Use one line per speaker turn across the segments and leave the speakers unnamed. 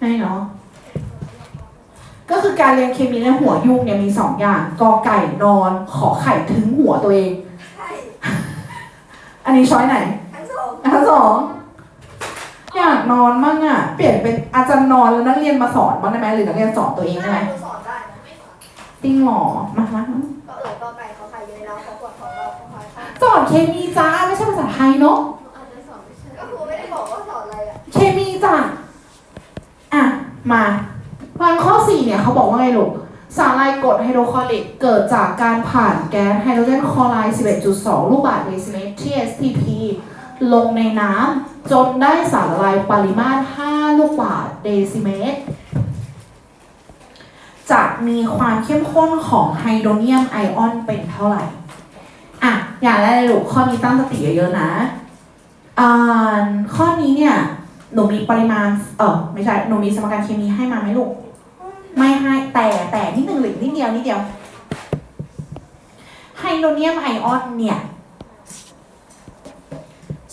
ให้เนาะก็คือการเรียนเคมีในหัวยุ่งเนี่ยมีสองอย่างกอไก่นอนขอไข่ถึงหัวตัวเอง
ใช่
อันนี้ช้อยไหน
ทั้งสอง
อันสองอยากนอนมั่งอะ เปลี่ยนเป็นอาจารย์นอนแล้วนักเรียนมาสอนบ้างได้ไหมหรือนักเรียนสอนตัวเองได้ไหม
หนูสอนได้นะ
จริงเหรอมามามา
ก็เออก็ไก่เขาไข่เลยแล้วเขากดของเราเขาคอยข้าง
สอนเคมีจ้าไม่ใช่ภาษาไทยเนาะ
อาจจะสอนไม่ใช่ก็ครูไม่ได้บอกว่าสอนอะไรอะ
เคมีจ้ะ อะ มาฟังข้อ 4 เนี่ยเขาบอกว่าไงลูกสารลายกรดไฮโดรคลอริกเกิดจากการผ่านแก๊สไฮโดรเจนคลอไรด์ 11.2 ลูกบาศก์เดซิเมตร TSTP ลงในน้ำจนได้สารละลายปริมาตร 5 ลูกบาศก์เดซิเมตร จะมีความเข้มข้นของไฮโดรเนียมไอออนเป็นเท่าไหร่ อะ อย่างแรกเลยลูกข้อนี้ตั้งสติเยอะๆนะอ่าข้อนี้เนี่ย หนูมีปริมาณ เออไม่ใช่ หนูมีสมการเคมีให้มาไหมลูก ไม่ให้ แต่แต่นิดหนึ่งหรือนิดเดียวนิดเดียว ไฮโดรเนียมไอออนเนี่ย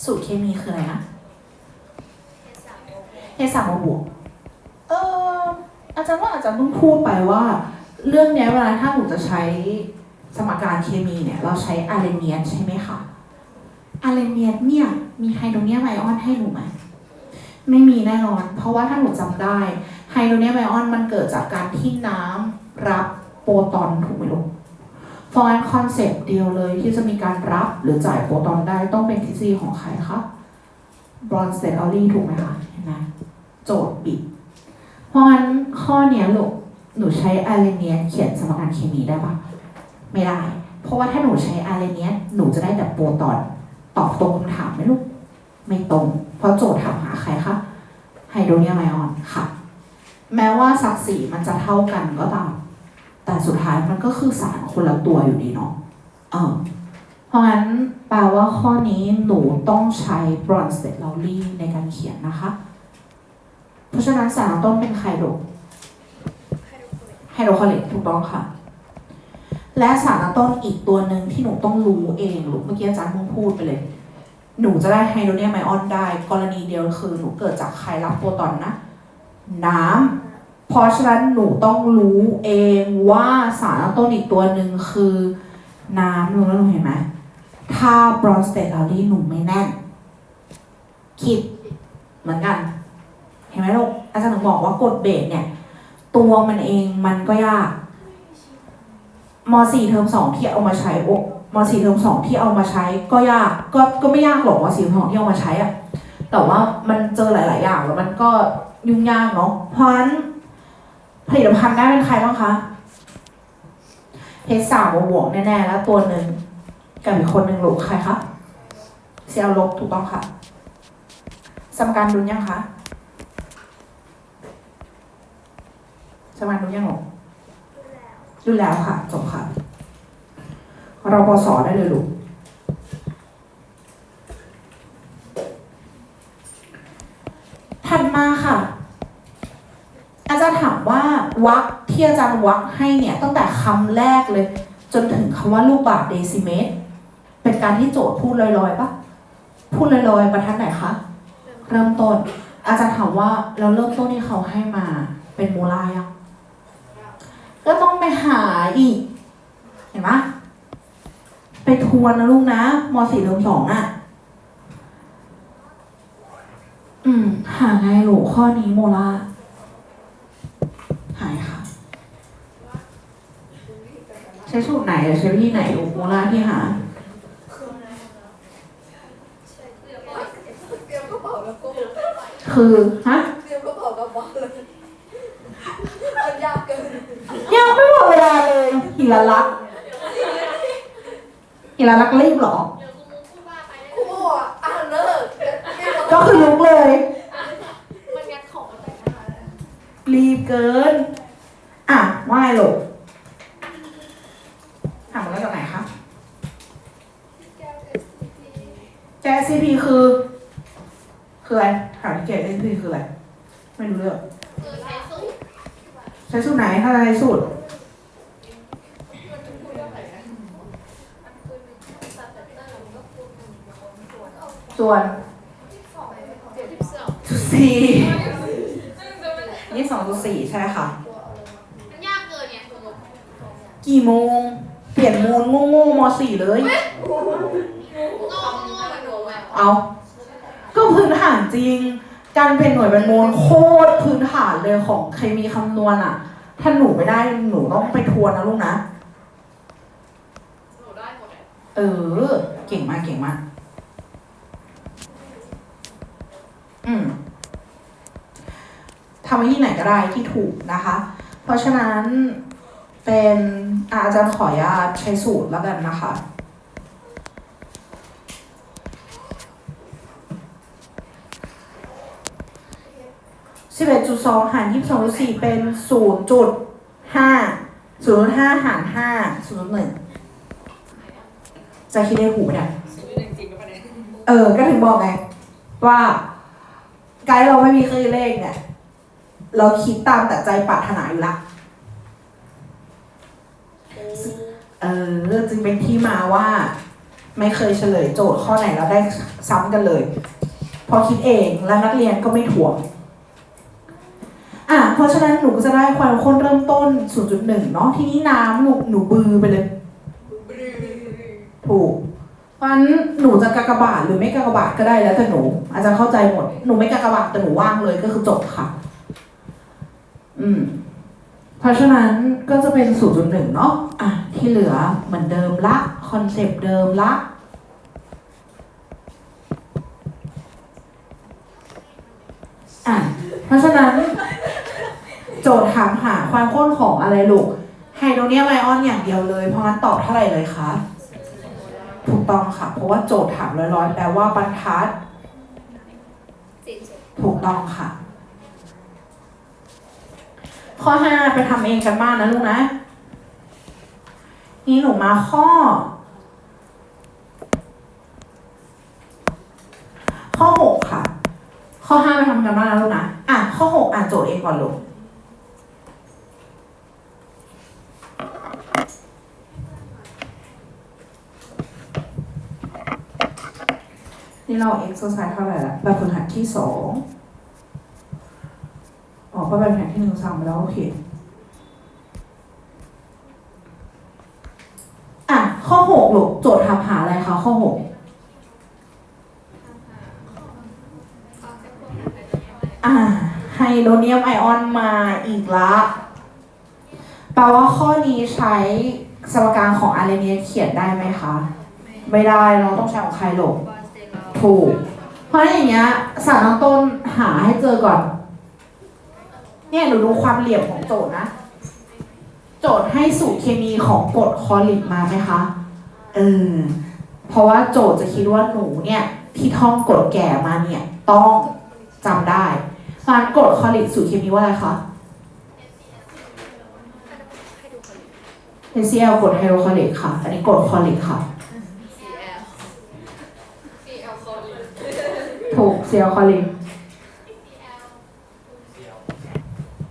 สูตรเคมีคืออะไรนะเฮสามบวก เอออาจารย์ว่าอาจารย์เพิ่งพูดไปว่า เรื่องนี้เวลาถ้าหนูจะใช้สมการเคมีเนี่ย เราใช้อาร์เรเนียนใช่ไหมคะอาร์เรเนียนเนี่ย มีไฮโดรเนียมไอออนให้หนูไหม ไม่มีแน่นอน เพราะว่าถ้าหนูจำได้ไฮโดรเนียมไอออนมันเกิดจากการที่น้ำรับโปรตอนถูกไหมลูกเพราะงั้นคอนเซปต์เดียวเลยที่จะมีการรับหรือจ่ายโปรตอนได้ต้องเป็นทฤษฎีของใครคะบรอนสเตออลลี่ถูกไหมคะเห็นไหมโจทย์บิด เพราะงั้นข้อเนี้ยลูกหนูใช้อาร์เรเนียนเขียนสมการเคมีได้ปะไม่ได้ เพราะว่าถ้าหนูใช้อาร์เรเนียนหนูจะได้แต่โปรตอนตอบตรงคำถามไหมลูก ไม่ตรง เพราะโจทย์ถามหาใครคะไฮโดรเนียมไอออนค่ะ แม้ว่าสัดสีมันจะเท่ากันก็ตาม แต่สุดท้ายมันก็คือสารคนละตัวอยู่ดีเนาะเออเพราะงั้นแปลว่าข้อนี้หนูต้องใช้บรอนสเตดลอรี่ในการเขียนนะคะ เพราะฉะนั้นสารต้นเป็นไคโดรไฮโดรคลอริกถูกต้องค่ะ และสารต้นอีกตัวหนึ่งที่หนูต้องรู้เองลูกเมื่อกี้อาจารย์เพิ่งพูดไปเลย หนูจะได้ไฮโดรเนียมไอออนได้ กรณีเดียวคือหนูเกิดจากใครรับโปรตอนนะ น้ำ เพราะฉะนั้นหนูต้องรู้เองว่าสารตั้นอีกตัวหนึ่งคือน้ำหนูแล้วหนูเห็นไหมถ้าบรอนสเตตลารีหนูไม่แน่น คิดเหมือนกัน เห็นไหมลูกอาจารย์ถึงบอกว่ากดเบสเนี่ย ตัวมันเองมันก็ยากมสี่เทอมสองที่เอามาใช้โอะ มสี่เทอมสองที่เอามาใช้ก็ยากก็ก็ไม่ยากหรอกมสี่เทอมสองที่เอามาใช้อะแต่ว่ามันเจอหลาย ๆ อย่างแล้วมันก็ยุ่งยากเนาะเพราะฉะนั้นผลิตภัณฑ์ได้เป็นใครบ้างคะเทสสามบวกแน่ๆแล้วตัวหนึ่งกับอีกคนหนึ่งหลูกใครคะเซลลบถูกต้องค่ะสมการดุลยังคะสมการดุลยังหรอดุลแล้วค่ะจบค่ะ ราปสอได้เลยลูกถัดมาค่ะ อาจารย์ถามว่าวักที่อาจารย์วักให้เนี่ยตั้งแต่คำแรกเลย จนถึงคำว่าลูกบาศก์เดซิเมตร เป็นการที่โจทย์พูดลอยๆปะพูดลอยๆบรรทัดไหนคะเริ่มต้น อาจารย์ถามว่าเราเริ่มต้นที่เขาให้มาเป็นโมลายังก็ต้องไปหาอีก เห็นปะ ไปทวนนะลูกนะมสี่เทอมสองอะ อืม หาไงลูกข้อนี้โมลาร์หายค่ะ ใช้สูตรไหนหรือใช้วิธีไหนลูกโมลาร์ที่หา
เตรียมกระเป๋าแล้วก็
คือ ฮะ
เตรียมกระเป๋ากระเป๋าเลยมันยากเกิน
ยังไม่หมดเวลาเลยหิละลักษณ์ หิละลักษณ์รีบเหรอ
ครูบอกว่าอ่านเลิก
ก็คือลุกเลย
มันงัดของมาแต่งหน้าเลย
รีบเกิน อะว่าไงลูกถามมาแล้วจากไหนคะ แก SCP คือ คืออะไรถามที่แก SCP คืออะไร ไม่รู้เรื่อง
คือใช้สูตร
ใช้สูตรไหนถ้าใช้สูตร ส่วน
เจ็ดสิบสอง
จุดสี่2.4ใช่ไหมคะ
มันยากเกินเนี่ยสมมติ
กี่โมง เปลี่ยนโมนโง่ๆม .4 เลย
โง่โง่เหมือนหนูอะ
เอา ก็พื้นฐานจริง การเป็นหน่วยเป็นโมลโคตรพื้นฐานเลยของเคมีคำนวณอะถ้าหนูไม่ได้หนูต้องไปทวนนะลูกนะ
หนูได้หมดเลย
เออ เก่งมากเก่งมาก อืมทำไว้ที่ไหนก็ได้ที่ถูกนะคะ เพราะฉะนั้นเป็นอาอาจารย์ขออนุญาตใช้สูตรแล้วกันนะคะสิบเอ็ดจุดสองหารยี่สิบสองจุดสี่เป็นศูนย์จุดห้าศูนย์จุดห้าหารห้าศูนย์จุดหนึ่งจะคิดได้หูไหมเนี่ย
จริงๆก็ประเด็น
เออ ก็ถึงบอกไงว่า ไกด์เราไม่มีเครื่องคิดเลขเนี่ย เราคิดตามแต่ใจปรารถนาอยู่ละเออจึงเป็นที่มาว่า ไม่เคยเฉลยโจทย์ข้อไหนแล้วได้ซ้ำกันเลย พอคิดเองแล้วนักเรียนก็ไม่ถ่วงอะเพราะฉะนั้นหนูก็จะได้ความข้นเริ่มต้น 0.1 เนาะทีนี้น้ำหนูหนูบือไปเลยถูกเพราะฉะนั้นหนูจะกากบาทหรือไม่กากบาทก็ได้แล้วแต่หนู อาจารย์เข้าใจหมด หนูไม่กากบาทแต่หนูว่างเลยก็คือจบค่ะ อืม เพราะฉะนั้นก็จะเป็น0.1เนาะอะที่เหลือเหมือนเดิมละคอนเซปต์เดิมละอะเพราะฉะนั้น โจทย์ถามหาความข้นของอะไรลูกไฮโดรเนียมไอออนอย่างเดียวเลย เพราะงั้นตอบเท่าไหร่เลยคะ ถูกต้องค่ะ เพราะว่าโจทย์ถามลอยๆแปลว่าบรรทัด
สี่สิบ
ถูกต้องค่ะ ข้อห้าไปทำเองกันบ้านนะลูกนะ นี่หนูมาข้อ ข้อหกค่ะ ข้อห้าไปทำกันบ้านนะลูกนะ อะ ข้อหกอ่านโจทย์เองก่อนลูก นี่เรา exercise เท่าไหร่ละแบบฝึกหัดที่สองอ๋อก็แบบฝึกหัดที่หนึ่งซ้ำไปแล้วโอเคอะข้อหกลูกโจทย์ถามหาอะไรคะข้อหกอ่าไฮโดรเนียมไอออนมาอีกละแปลว่าข้อนี้ใช้สมการของอาร์เรเนียเขียนได้ไหมคะ ไม่ได้เราต้องใช้ของใครหล ถูก เพราะอย่างเงี้ยสารตั้งต้นหาให้เจอก่อน เนี่ยหนูดูความเหลี่ยมของโจทย์นะ โจทย์ให้สูตรเคมีของกรดคอลิกมาไหมคะ เออ เพราะว่าโจทย์จะคิดว่าหนูเนี่ย ที่ท่องกรดแก่มาเนี่ย ต้องจำได้เพรานกรดคอลิกสูตรเคมีว่าอะไรคะ HCl กรดไฮโดรคอริกค่ะ อันนี้กรดคอลิกค่ะ
สี่แอลสี่แอลคอลี
ถูกเซียลคอลิก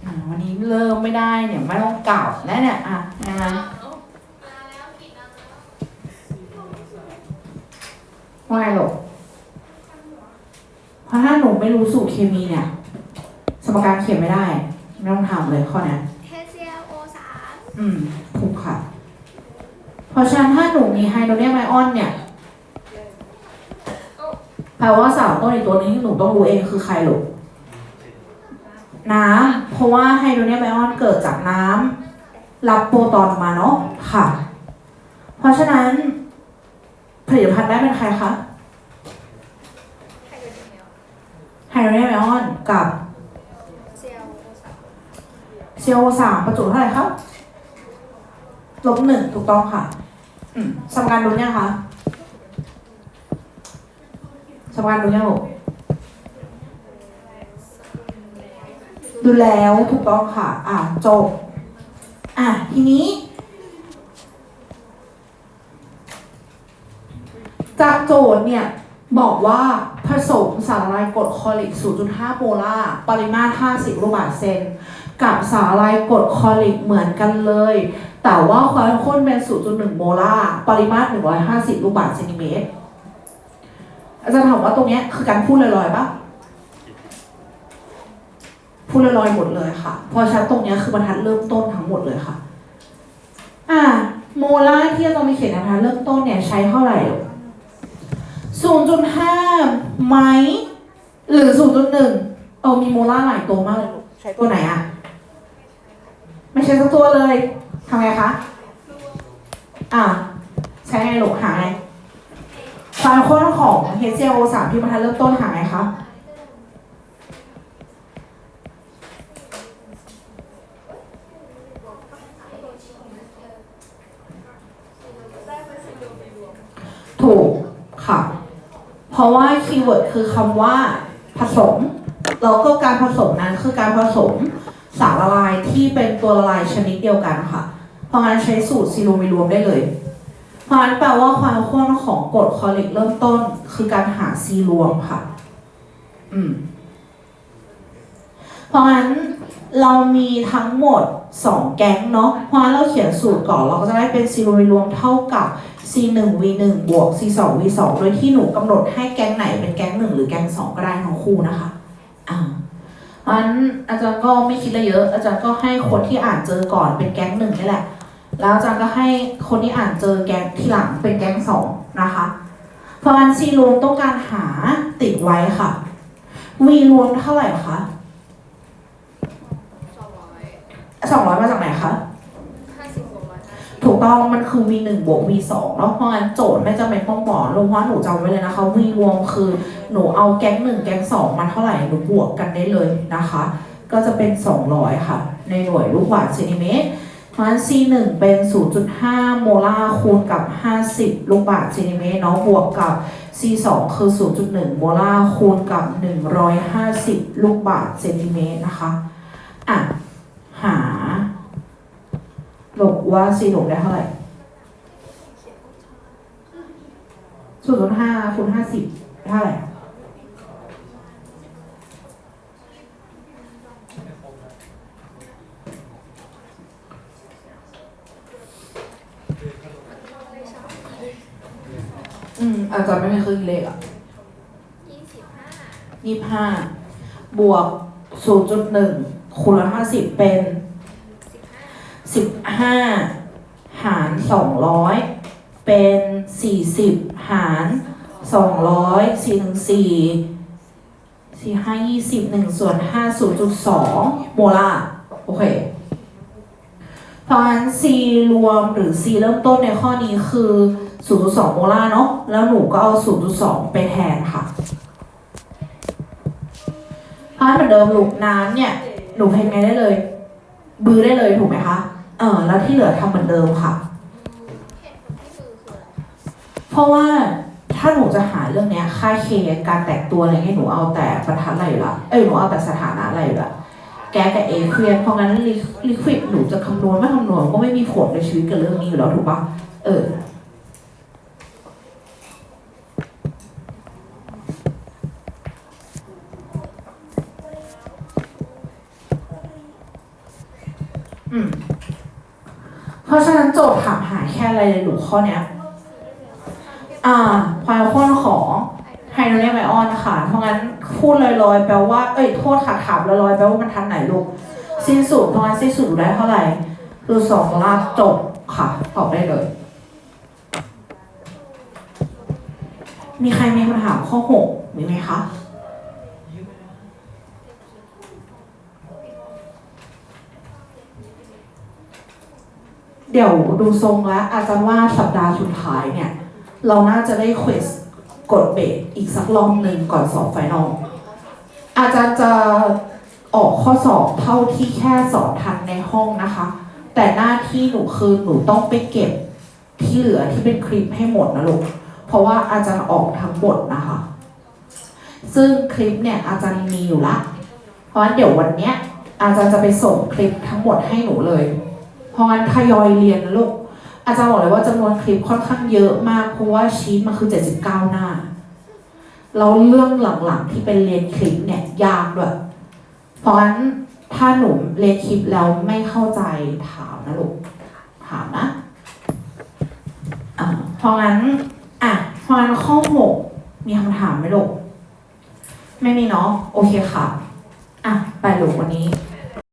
อ่าวันนี้เริ่มไม่ได้เนี่ยไม่ต้องกล่าวแล้วเนี่ยอะยังไงว่าไงหรอกเพราะถ้าหนูไม่รู้สูตรเคมีเนี่ย สมการเขียนไม่ได้ ไม่ต้องทำเลยข้อเนี้ย
HCl O สาม
อืมถูกค่ะ เพราะฉะนั้นถ้าหนูมีไฮโดรเนียมไอออนเนี่ย แปลว่าสารต้นอีกตัวนึงที่หนูต้องรู้เองคือใครหรอกน้ำเพราะว่าไฮโดรเนียมไอออนเกิดจากน้ำรับโปรตอนมาเนาะค่ะ เพราะฉะนั้น ผลิตภัณฑ์ได้เป็นใครคะไฮโดรเนียมไอออนกับ
HCl O สาม
CO สามประจุเท่าไหร่ครับลบหนึ่งถูกต้องค่ะสมการดูยังคะ สมการดูยังลูกดูแล้วถูกต้องค่ะ อะจบ อะ ทีนี้จากโจทย์เนี่ย บอกว่าผสมสารละลายกรดคอลิก 0.5 โมลาร์ปริมาตร 50 ลูกบาศก์เซน กับสารละลายกรดคอลิกเหมือนกันเลย แต่ว่าความข้นเป็น 0.1 โมลาร์ปริมาตร 150 ลูกบาศก์เซนติเมตร อาจารย์ถามว่าตรงเนี้ยคือการพูดลอยๆปะพูดลอยๆหมดเลยค่ะเพราะฉะนั้นตรงเนี้ยคือบรรทัดเริ่มต้นทั้งหมดเลยค่ะ อ่า โมลาร์ที่เราต้องมีเขียนในบรรทัดเริ่มต้นเนี่ยใช้เท่าไหร่ศูนย์จุดห้าไหมหรือศูนย์จุดหนึ่งเออมีโมลาร์หลายตัวมากเลยลูกใช้ตัวไหนอะไม่ใช่สักตัวเลยทำไงคะ อ่า ใช้ไงลูกหาไง ความข้นของ HCl3 ที่บรรทัดเริ่มต้นหาไงคะถูกค่ะ เพราะว่าคีย์เวิร์ดคือคำว่าผสม แล้วก็การผสมนั้นคือการผสมสารละลายที่เป็นตัวละลายชนิดเดียวกันค่ะ เพราะงั้นใช้สูตรซีโรมิรวมได้เลย เพราะงั้นแปลว่าความข้นของกรดคลอริกเริ่มต้น คือการหาซีรวมค่ะ อืม เพราะงั้นเรามีทั้งหมด 2 แก๊งเนาะ เพราะงั้นเราเขียนสูตรก่อนเราก็จะได้เป็นซีโรมิรวมเท่ากับ C1 V1 บวก C2 V2 โดยที่หนูกำหนดให้แก๊งไหนเป็นแก๊งหนึ่งหรือแก๊งสองก็ได้ทั้งคู่นะคะอ่าเพราะฉะนั้นอาจารย์ก็ไม่คิดอะไรเยอะ อาจารย์ก็ให้คนที่อ่านเจอก่อนเป็นแก๊งหนึ่งนี่แหละ แล้วอาจารย์ก็ให้คนที่อ่านเจอแก๊งที่หลังเป็นแก๊งสองนะคะเพราะฉะนั้น C รวมต้องการหาติดไว้ค่ะ V รวมเท่าไหร่คะ
สองร้อย
สองร้อยมาจากไหนคะ
ห้าสิบบวกร้อยห้าสิบ
ถูกต้องมันคือ v 1บวก v 2เนาะเพราะงั้นโจทย์ไม่จำเป็นต้องบอกลงว่าหนูจำไว้เลยนะคะ v รวมคือหนูเอาแก๊งหนึ่งแก๊งสองมาเท่าไหร่หนูบวกกันได้เลยนะคะ ก็จะเป็น 200 ค่ะ ในหน่วยลูกบาศก์เซนติเมตร เพราะฉะนั้น c 1เป็น 0.5 โมลาร์คูณกับ 50 ลูกบาศก์เซนติเมตรเนาะบวกกับ c 2คือ 0.1 โมลาร์คูณกับ 150 ลูกบาศก์เซนติเมตรนะคะ อะ หาหลกว่า c หลกได้เท่าไหร่ศูนย์จุดห้าคูณห้าสิบเท่าไหร่ อืมอาจจะไม่มีเครื่องคิดเลขอะ
ยี่สิบห้า
ยี่ห้าบวกศูนย์จุดหนึ่งคูณห้าสิบเป็น
สิบห้า
สิบห้าหารสองร้อยเป็นสี่สิบหารสองร้อยสี่หนึ่งสี่สี่ห้ายี่สิบหนึ่งส่วนห้าศูนย์จุดสองโมลาร์โอเคเพราะฉะนั้น C รวมหรือ C เริ่มต้นในข้อนี้คือ 0.2โมลาร์เนาะแล้วหนูก็เอา 0.2 ไปแทนค่ะเพราะฉะนั้นเหมือนเดิมลูกน้ำเนี่ย หนูเพนไงได้เลย บือได้เลยถูกไหมคะ เออแล้วที่เหลือทำเหมือนเดิมค่ะ
เพ
ราะว่าถ้าหนูจะหาเรื่องเนี้ยค่าเคการแตกตัวอะไรเงี้ยหนูเอาแต่บรรทัดอะไรอยู่ละเอ้ยหนูเอาแต่สถานะอะไรอยู่ละแกกับเอเคลียนเพราะงั้นลิควิดหนูจะคำนวณไม่คำนวณก็ไม่มีผลในชีวิตกับเรื่องนี้อยู่แล้วถูกปะเออ ราะฉะนั้นโจทย์ถามหาแค่อะไรเลยหนูข้อเนี้ยอ่าความข้นของไฮโดรเจนไอออนนะคะเพราะงั้นพูดลอยๆแปลว่า เอ้ย โทษค่ะถามลอยๆแปลว่ามันทันไหนลูก สิ้นสุดเพราะงั้นสิ้นสุดได้เท่าไหร่คือสองลาบจบค่ะ ตอบได้เลย มีใครมีคำถามข้อหกมีไหมคะ เดี๋ยวดูทรงแล้วอาจารย์ว่าสัปดาห์สุดท้ายเนี่ย เราน่าจะได้เควสกดเบสอีกสักรอบหนึ่งก่อนสอบไฟนอลอาจารย์จะออกข้อสอบเท่าที่แค่สอบทันในห้องนะคะ แต่หน้าที่หนูคือหนูต้องไปเก็บที่เหลือที่เป็นคลิปให้หมดนะลูก เพราะว่าอาจารย์ออกทั้งหมดนะคะ ซึ่งคลิปเนี่ยอาจารย์มีอยู่ละ เพราะฉะนั้นเดี๋ยววันเนี้ยอาจารย์จะไปส่งคลิปทั้งหมดให้หนูเลย เพราะงั้นทยอยเรียนนะลูก อาจารย์บอกเลยว่าจำนวนคลิปค่อนข้างเยอะมาก เพราะว่าชีตมันคือ 79 หน้า เราเรื่องหลังๆที่เป็นเรียนคลิปเนี่ยยากด้วย เพราะงั้นถ้าหนูเรียนคลิปแล้วไม่เข้าใจถามนะลูก ถามนะเพราะงั้นอะเพราะงั้นข้อหกมีคำถามไหมลูก ไม่มีเนาะ โอเคค่ะ อะ ไปลูกวันนี้